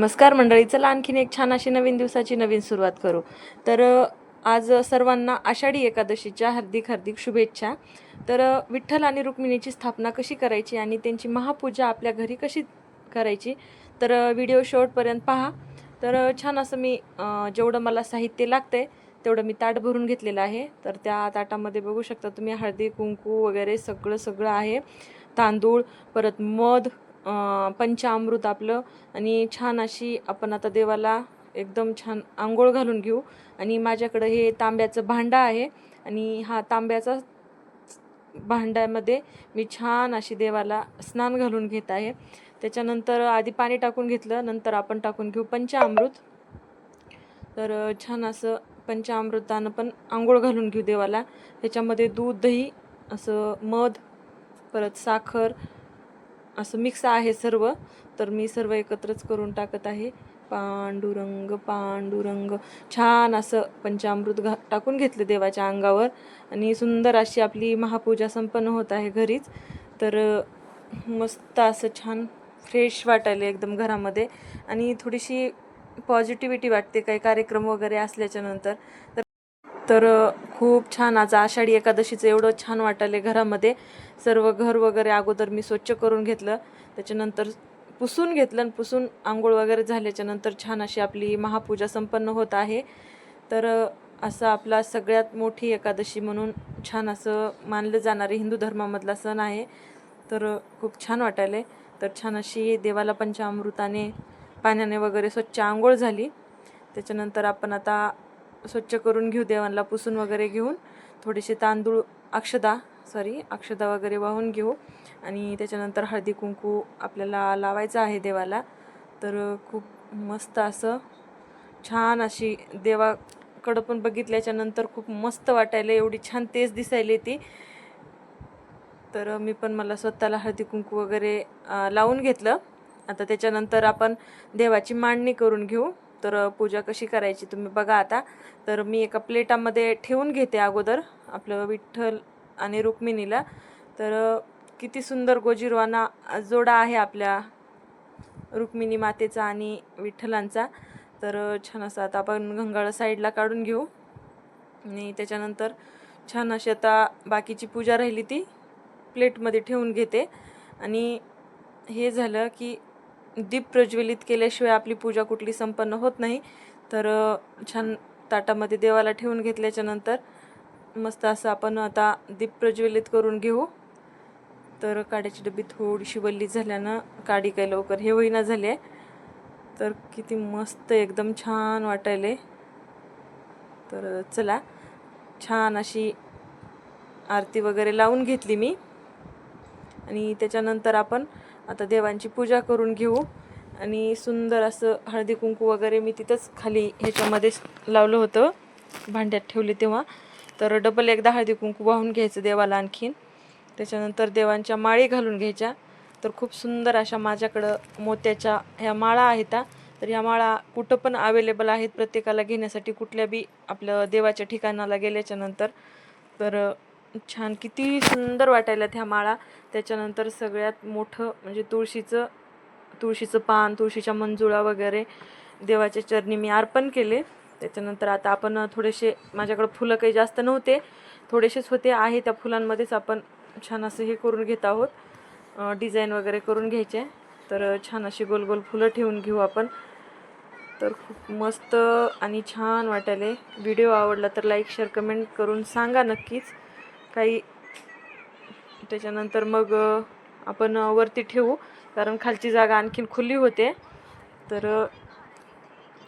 नमस्कार मंडळी चला आणखीन एक छान अशी नवीन दिवसाची नवीन सुरुवात करू. तर आज सर्वांना आषाढी एकादशीच्या हार्दिक हार्दिक शुभेच्छा. तर विठ्ठल आणि रुक्मिणीची स्थापना कशी करायची आणि त्यांची महापूजा आपल्या घरी कशी करायची तर व्हिडिओ शेवटपर्यंत पहा. तर छान असं मी जेवढं मला साहित्य लागतं आहे तेवढं मी ताट भरून घेतलेलं आहे. तर त्या ताटामध्ये बघू शकता तुम्ही हळदी कुंकू वगैरे सगळं सगळं आहे. तांदूळ परत मध पंचामृत आपलं आणि छान अशी आपण आता देवाला एकदम छान आंघोळ घालून घेऊ. आणि माझ्याकडं हे तांब्याचं भांडं आहे आणि हा तांब्याचा भांड्यामध्ये मी छान अशी देवाला स्नान घालून घेत आहे. त्याच्यानंतर आधी पाणी टाकून घेतलं नंतर आपण टाकून घेऊ पंचामृत. तर छान असं पंचामृतानं पण आंघोळ घालून घेऊ देवाला. त्याच्यामध्ये दूध दही असं मध परत साखर असं मिक्स आहे सर्व. तर मी सर्व एकत्रच करून टाकत आहे. पांडुरंग पांडुरंग. छान असं पंचामृत घा टाकून घेतलं देवाच्या अंगावर. आणि सुंदर अशी आपली महापूजा संपन्न होत आहे घरीच. तर मस्त असं छान फ्रेश वाटायला एकदम घरामध्ये. आणि थोडीशी पॉझिटिव्हिटी वाटते. काही कार्यक्रम वगैरे असल्याच्यानंतर तर तर खूप छान आज आषाढी एकादशीचं एवढं छान वाटले घरामध्ये. सर्व घर वगैरे अगोदर मी स्वच्छ करून घेतलं. त्याच्यानंतर पुसून घेतलं आणि पुसून आंघोळ वगैरे झाल्याच्यानंतर छान अशी आपली महापूजा संपन्न होत आहे. तर असं आपला सगळ्यात मोठी एकादशी म्हणून छान असं मानलं जाणारे हिंदू धर्मामधला सण आहे. तर खूप छान वाटायले तर छान अशी देवाला पंचामृताने पाण्याने वगैरे स्वच्छ आंघोळ झाली. त्याच्यानंतर आपण आता स्वच्छ करून घेऊ देवांना पुसून वगैरे घेऊन थोडेसे तांदूळ अक्षदा सॉरी अक्षदा वगैरे वाहून घेऊ. आणि त्याच्यानंतर हळदी कुंकू आपल्याला लावायचं आहे देवाला. तर खूप मस्त असं छान अशी देवाकडं पण बघितल्याच्यानंतर खूप मस्त वाटायला एवढी छान तेच दिसायली ती. तर मी पण मला स्वतःला हळदी कुंकू वगैरे लावून घेतलं. आता त्याच्यानंतर आपण देवाची मांडणी करून घेऊ. तर पूजा कशी करायची तुम्ही बघा आता. तर मी एका प्लेटामध्ये ठेवून घेते अगोदर आपलं विठ्ठल आणि रुक्मिणीला. तर किती सुंदर गोजिरवाना जोडा आहे आपल्या रुक्मिणी मातेचा आणि विठ्ठलांचा. तर छान असं आता आपण गंगाळ साईडला काढून घेऊ. आणि त्याच्यानंतर छान अशी आता बाकीची पूजा राहिली ती प्लेटमध्ये ठेवून घेते. आणि हे झालं की दीप प्रज्वलित केल्याशिवाय आपली पूजा कुठली संपन्न होत नाही. तर छान ताटामध्ये देवाला ठेवून घेतल्याच्या नंतर मस्त असं आपण आता दीप प्रज्वलित करून घेऊ. तर काड्याची डबी थोडीशी वल्ली झाल्यानं काडी काय लवकर हे होईना झाली आहे तर किती मस्त एकदम छान वाटायले तर चला छान अशी आरती वगैरे लावून घेतली मी. आणि त्याच्यानंतर आपण आता देवांची पूजा करून घेऊ. आणि सुंदर असं हळदी कुंकू वगैरे मी तिथंच खाली ह्याच्यामध्येच लावलं होतं. भांड्यात ठेवले तेव्हा. तर डबल एकदा हळदी कुंकू वाहून घ्यायचं देवाला आणखीन. त्याच्यानंतर देवांच्या माळी घालून घ्यायच्या. तर खूप सुंदर अशा माझ्याकडं मोत्याच्या ह्या माळा आहेत तर ह्या माळा कुठं पण अवेलेबल आहेत प्रत्येकाला घेण्यासाठी कुठल्या बी आपलं देवाच्या ठिकाणाला गेल्याच्यानंतर तर छान किती सुंदर वाटायला ह्या माळा. त्याच्यानंतर सगळ्यात मोठं म्हणजे तुळशीचं तुळशीचं पान तुळशीच्या मंजुळा वगैरे देवाच्या चरणी मी अर्पण केले. त्याच्यानंतर आता आपण थोडेसे माझ्याकडं फुलं काही जास्त नव्हते थोडेसेच होते आहे त्या फुलांमध्येच आपण छान असं हे करून घेत आहोत. डिझाईन वगैरे करून घ्यायचे. तर छान अशी गोल गोल फुलं ठेवून घेऊ आपण. तर खूप मस्त आणि छान वाटायले. व्हिडिओ आवडला तर लाईक शेअर कमेंट करून सांगा नक्कीच. काही त्याच्यानंतर मग आपण वरती ठेवू. कारण खालची जागा आणखीन खुली होते. तर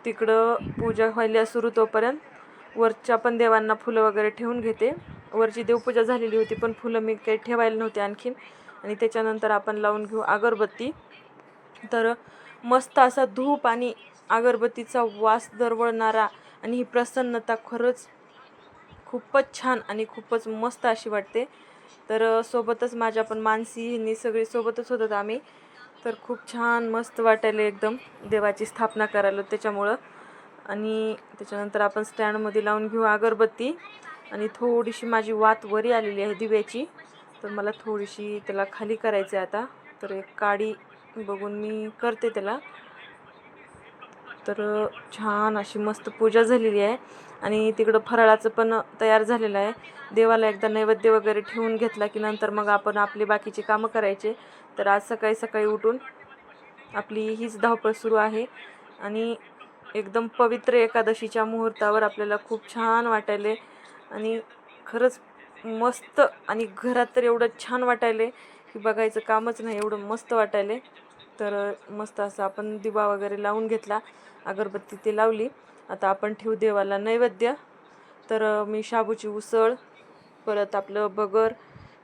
तिकडं पूजा व्हायला सुरू तोपर्यंत वरच्या पण देवांना फुलं वगैरे ठेवून घेते. वरची देवपूजा झालेली होती पण फुलं मी काही ठेवायला नव्हते आणखीन. आणि त्याच्यानंतर आपण लावून घेऊ अगरबत्ती. तर मस्त असा धूप आणि अगरबत्तीचा वास दरवळणारा आणि ही प्रसन्नता खरंच खूपच छान आणि खूपच मस्त अशी वाटते. तर सोबतच माझ्या पण मानसी ह्यांनी सगळी सोबतच होतात आम्ही. तर खूप छान मस्त वाटायला एकदम. देवाची स्थापना करायला त्याच्यामुळं. आणि त्याच्यानंतर आपण स्टँडमध्ये लावून घेऊ अगरबत्ती. आणि थोडीशी माझी वात वरी आलेली आहे दिव्याची. तर मला थोडीशी त्याला खाली करायचं आहे आता. तर एक काडी बघून मी करते त्याला. तर छान अशी मस्त पूजा झालेली आहे. आणि तिकडं फराळाचं पण तयार झालेलं आहे. देवाला एकदा नैवेद्य वगैरे ठेवून घेतला की नंतर मग आपण आपली बाकीची कामं करायचे. तर आज सकाळी सकाळी उठून आपली हीच धावपळ सुरू आहे. आणि एकदम पवित्र एकादशीच्या मुहूर्तावर आपल्याला खूप छान वाटायले. आणि खरंच मस्त आणि घरात तर एवढं छान वाटायले की बघायचं कामच नाही एवढं मस्त वाटायले. तर मस्त असं आपण दिवा वगैरे लावून घेतला अगरबत्ती ते लावली. आता आपण ठेवू देवाला नैवेद्य. तर मी शाबूची उसळ परत आपलं बगर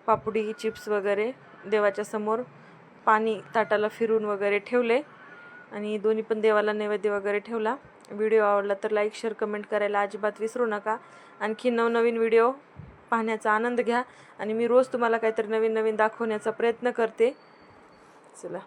पापडी चिप्स वगैरे देवाच्या समोर पाणी ताटाला फिरून वगैरे ठेवले. आणि दोन्ही पण देवाला नैवेद्य वगैरे ठेवला. व्हिडिओ आवडला तर लाईक शेअर कमेंट करायला अजिबात विसरू नका. आणखी नवनवीन व्हिडिओ पाहण्याचा आनंद घ्या. आणि मी रोज तुम्हाला काहीतरी नवीन नवीन दाखवण्याचा प्रयत्न करते. चला.